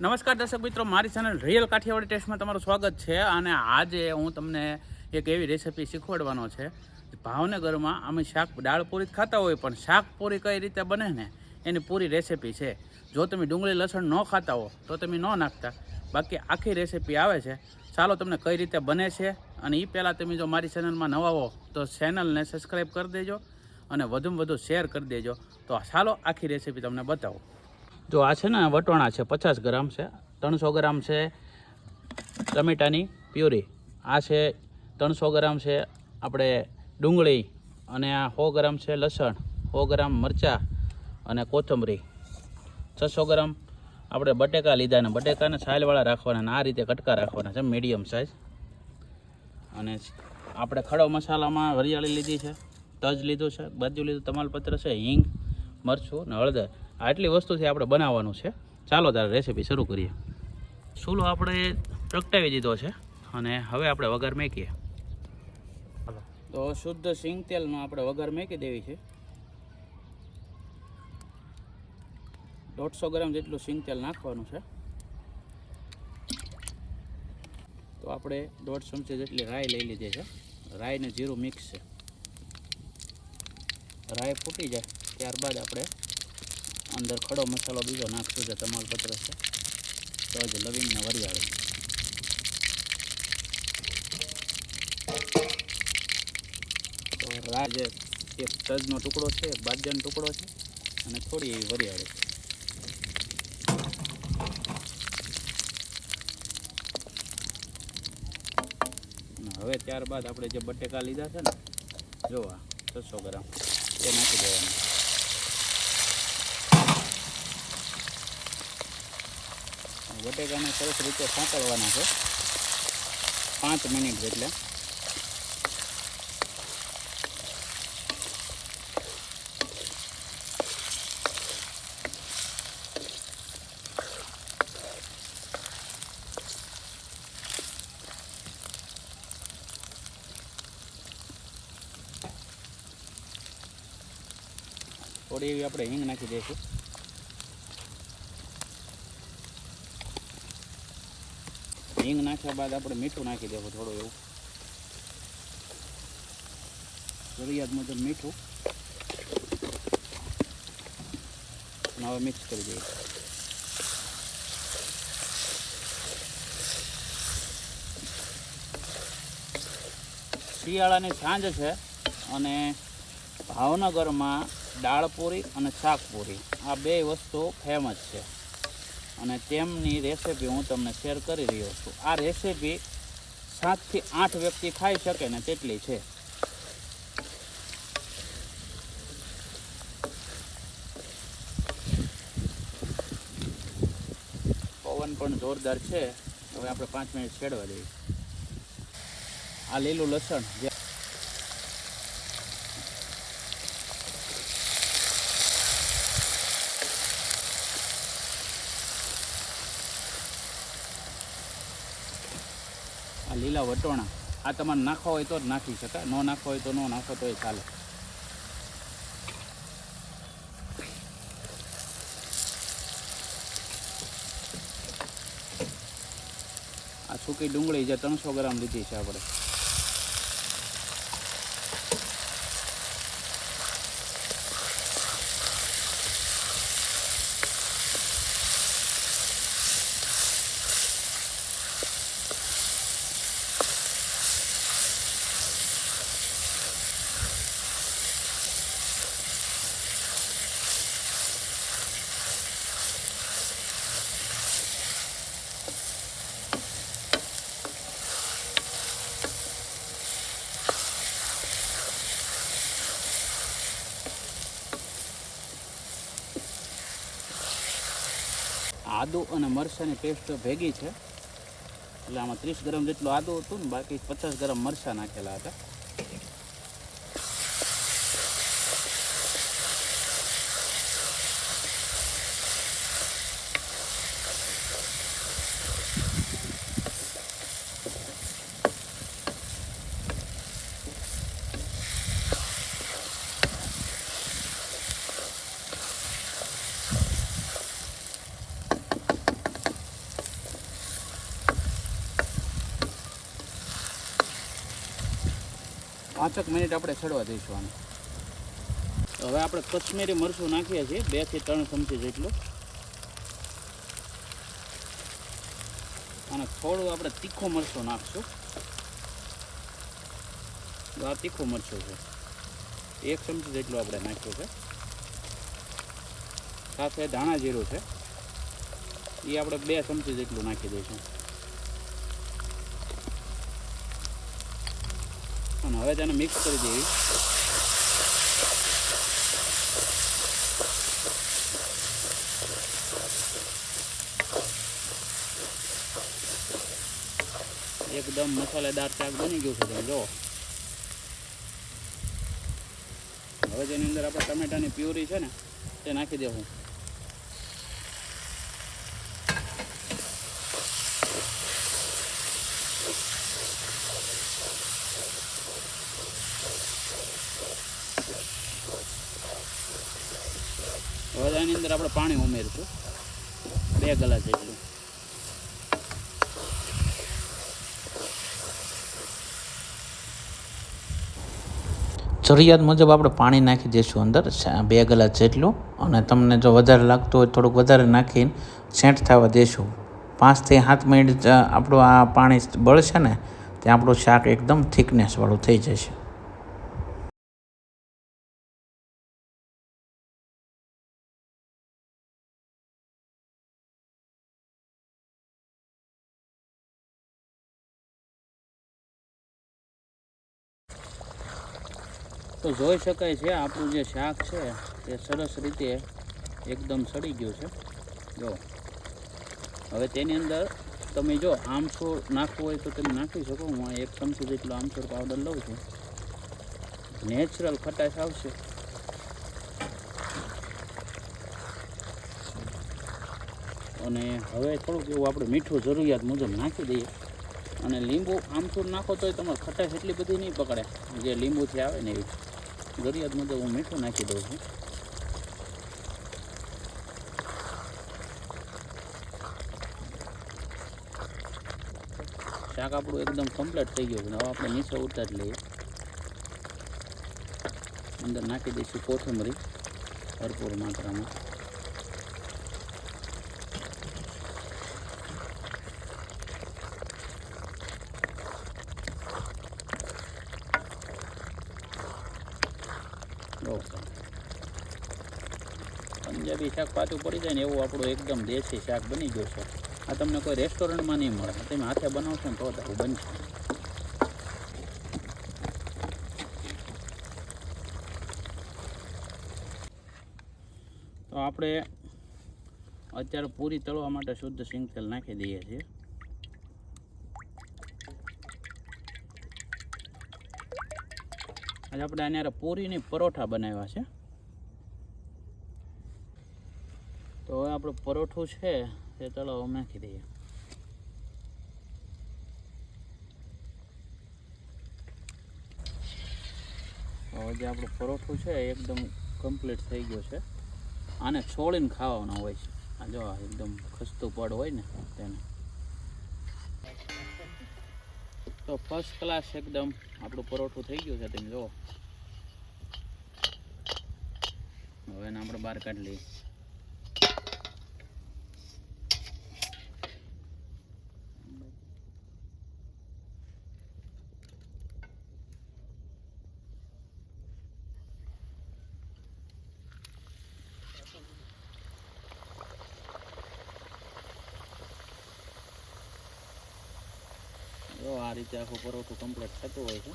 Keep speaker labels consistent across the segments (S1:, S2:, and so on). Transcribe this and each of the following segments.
S1: નમસ્કાર દર્શક મિત્રો, મારી ચેનલ રિયલ કાઠિયાવાડી ટેસ્ટમાં તમારું સ્વાગત છે અને આજે હું તમને એક એવી રેસીપી શીખવાડવાનો છે. ભાવનગરમાં અમે શાક, દાળ પૂરી ખાતા હોય, પણ શાક પૂરી કઈ રીતે બને ને? એની પૂરી રેસીપી છે. જો તમે ડુંગળી, લસણ ન ખાતા હો, તો તમે ન નાખતા. બાકી આખી રેસીપી આવે છે. ચાલો તમને કઈ રીતે બને છે અને એ પહેલાં તમે જો મારી ચેનલમાં નવા હો, તો ચેનલને સબસ્ક્રાઈબ કરી દેજો અને વધુમાં વધુ શેર કરી દેજો. તો ચાલો આખી રેસીપી તમને બતાવું. જો આ છે ને, વટોણા છે, પચાસ ગ્રામ છે, ત્રણસો ગ્રામ છે ટમેટાની પ્યુરી. આ છે ત્રણસો ગ્રામ છે આપણે ડુંગળી અને આ સો ગ્રામ છે લસણ, સો ગ્રામ મરચાં અને કોથમરી. છસો ગ્રામ આપણે બટેકા લીધા ને, બટેકાને છાલવાળા રાખવાના અને આ રીતે કટકા રાખવાના છે, મીડિયમ સાઇઝ અને આપણે ખડો મસાલામાં વરિયાળી લીધી છે, તજ લીધું છે, બાજુ લીધું તમાલપત્ર છે, હિંગ, મરચું ને હળદર. આટલી વસ્તુથી આપણે બનાવવાનું છે. ચાલો તારે રેસીપી શરૂ કરીએ. સૂલો આપણે પ્રગટાવી દીધો છે અને હવે આપણે વઘાર મેકીએ. તો શુદ્ધ સિંગ તેલનો આપણે વઘાર મેકી દેવી છે. દોઢસો ગ્રામ જેટલું સિંગ તેલ નાખવાનું છે. તો આપણે દોઢ ચમચી જેટલી રાઈ લઈ લીધી છે. રાઈ ને જીરું મિક્સ છે. રાઈ ફૂટી જાય, ત્યારબાદ આપણે અંદર ખડો મસાલો બીજો નાખશું જે તમાલપત્ર છે તજ લવિંગ ને વરિયાળી. તો રાજ જે એક તજનો ટુકડો છે બાજરાનો ટુકડો છે, અને થોડી એવી વરિયાળી. હવે ત્યારબાદ આપણે જે બટેકા લીધા છે ને, જોવા, છસો ગ્રામ, એ નાખી દેવાના. બટેકાને સરસ રીતે સાંકળવાના છે. પાંચ મિનિટ જેટલા. થોડી એવી આપણે હિંગ નાખી દઈશું. હિંગ નાખ્યા બાદ આપણે મીઠું નાખી દેવું થોડું એવું. જરૂરિયાત મુજબ મીઠું. હવે મિક્સ કરી દઈએ. શિયાળાની સાંજ છે અને ભાવનગરમાં દાળપૂરી અને શાકપૂરી આ બે વસ્તુ ફેમસ છે. અને તેમની રેસીપી હું તમને શેર કરી રહ્યો છું. આ રેસીપી સાતથી આઠ વ્યક્તિ ખાઈ શકે ને તેટલી છે. પવન પણ જોરદાર છે. હવે આપણે પાંચ મિનિટ છેડવા દઈએ. આ લીલું લસણ જે આ લીલા વટોણા. આ તમારે નાખવા હોય તો જ નાખી શકાય. ન નાખવા હોય તો ન નાખો તો એ ચાલે. આ સૂકી ડુંગળી જે ત્રણસો ગ્રામ લીધી છે આપણે. આદુ અને મરચાંની પેસ્ટ ભેગી છે. એટલે આમાં ત્રીસ ગ્રામ જેટલું આદુ હતું ને બાકી પચાસ ગ્રામ મરચાં નાખેલા હતા. પાંચક મિનિટ આપણે છડવા દઈશું આને. હવે આપણે કશ્મીરી મરચું નાખીએ છીએ, બેથી ત્રણ ચમચી જેટલું. અને થોડું આપણે તીખું મરચું નાખશું. આ તીખું મરચું છે. એક ચમચી જેટલું આપણે નાખ્યું છે. સાથે ધાણા જીરું છે. એ આપણે બે ચમચી જેટલું નાખી દઈશું. અને હવે તેને મિક્સ કરી દેવી. એકદમ મસાલેદાર શાક બની ગયું છે તમે જો હવે જેની અંદર આપણે ટમેટાની પ્યુરી છે ને, તે નાખી દેવું હવે આની અંદર આપણે પાણી ઉમેરશું. બે ગ્લાસ જેટલું.
S2: જરૂરિયાત મુજબ આપણે પાણી નાખી દઈશું અંદર બે ગ્લાસ જેટલું. અને તમને જો વધારે લાગતું હોય થોડુંક વધારે નાખીને સેટ થવા દેશું. પાંચથી સાત મિનિટ આપણું આ પાણી બળશે ને, ત્યાં આપણું શાક એકદમ થિકનેસવાળું થઈ જશે.
S1: તો જોઈ શકાય છે, આપણું જે શાક છે તે સરસ રીતે એકદમ સડી ગયું છે. જો. હવે તેની અંદર તમે જો આમચૂર નાખવું હોય તો તમે નાખી શકો. હું એક ચમચી જેટલો આમચૂર પાવડર લઉં છું. નેચરલ ખટાશ આવશે. અને હવે થોડુંક એવું આપણે મીઠું જરૂરિયાત મુજબ નાખી દઈએ. અને લીંબુ આમચૂર નાખો તોય તમારે ખટાશ એટલી બધી નહીં પકડે. જે લીંબુથી આવે ને એવી. જરૂરિયાત મુજબ હું મીઠું નાખી દઉં છું. શાક આપણું એકદમ કમ્પ્લીટ થઈ ગયું હવે આપણે નીચે ઉતારી લઈએ. અંદર નાખી દઈશું કોથમરી ભરપૂર માત્રામાં જો પંજાબી શાક પાછું પડી જાય ને એવું આપણું એકદમ દેશી શાક બની છે. આ તમને કોઈ રેસ્ટોરન્ટમાં નહીં મળે. તમે હાથે બનાવશો ને તો તારું બનશે. તો આપણે અત્યારે પૂરી તળવા માટે શુદ્ધ સિંગ તેલ નાખી દઈએ છીએ. આજે આપણે આની પૂરીની પરોઠા બનાવ્યા છે. તો હવે આપણું પરોઠું છે તે તળાવ નાખી દઈએ. હવે જે આપણું પરોઠું છે એકદમ કમ્પ્લીટ થઈ ગયું છે. આને છોડીને ખાવાના હોય છે. આ જો એકદમ ખસતું પડ હોય ને તેને. તો ફર્સ્ટ ક્લાસ એકદમ આપણું પરોઠું થઈ ગયું છે તમે જુઓ. હવે એને આપણે બહાર કાઢી લઈએ જો આ રીતે આખું પરોઠું કમ્પ્લીટ થતું હોય છે.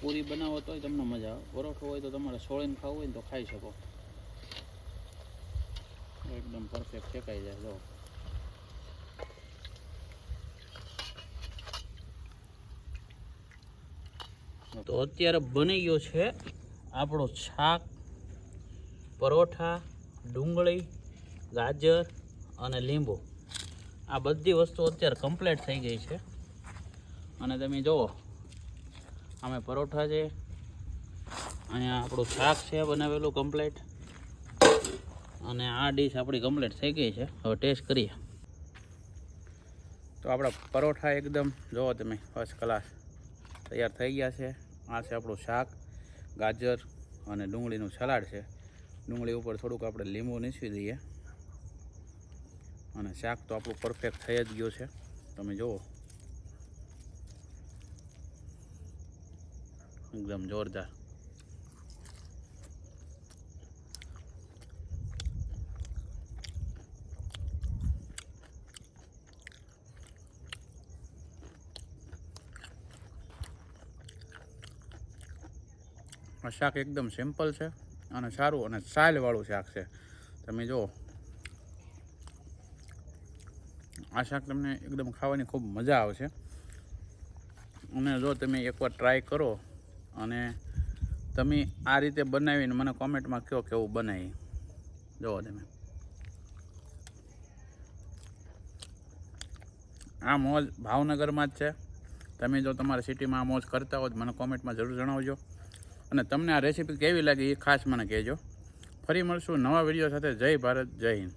S1: પૂરી બનાવો તોય તમને મજા આવે. પરોઠું હોય તો તમારે સોળીને ખાવું હોય ને તો ખાઈ શકો. એકદમ પરફેક્ટ શેકાઈ જાય, જો. તો અત્યારે બની ગયો છે આપણો શાક, પરોઠા, ડુંગળી, ગાજર અને લીંબુ. આ બધી વસ્તુ અત્યારે કમ્પ્લીટ થઈ ગઈ છે. અને તમે જુઓ, અમે પરોઠા છે, અહીંયા આપણું શાક છે બનાવેલું કમ્પ્લીટ અને આ ડીશ આપણી કમ્પ્લીટ થઈ ગઈ છે. હવે ટેસ્ટ કરીએ. તો આપણા પરોઠા એકદમ, જુઓ તમે ફર્સ્ટ ક્લાસ તૈયાર થઈ ગયા છે. આ છે આપણું શાક, ગાજર અને ડુંગળીનું સલાડ છે. ડુંગળી ઉપર થોડુંક આપણે લીંબુ નીસવી દઈએ. અને શાક તો આપણું પરફેક્ટ થઈ જ ગયું છે. તમે જુઓ. એકદમ જોરદાર. આ શાક એકદમ સિમ્પલ છે અને સારું અને સાલવાળું શાક છે. તમે જુઓ. આ શાક તમને એકદમ ખાવાની ખૂબ મજા આવશે. અને જો તમે એકવાર ટ્રાય કરો અને તમે આ રીતે બનાવીને મને કોમેન્ટમાં કહો કેવું બનાવી જુઓ તમે. આ મોજ ભાવનગરમાં જ છે. તમે જો તમારા સિટીમાં આ મોજ કરતા હો તો મને કોમેન્ટમાં જરૂર જણાવજો. અને તમને આ રેસીપી કેવી લાગી એ ખાસ મને કહેજો. ફરી મળશું નવા વીડિયો સાથે. જય ભારત, જય હિન્દ.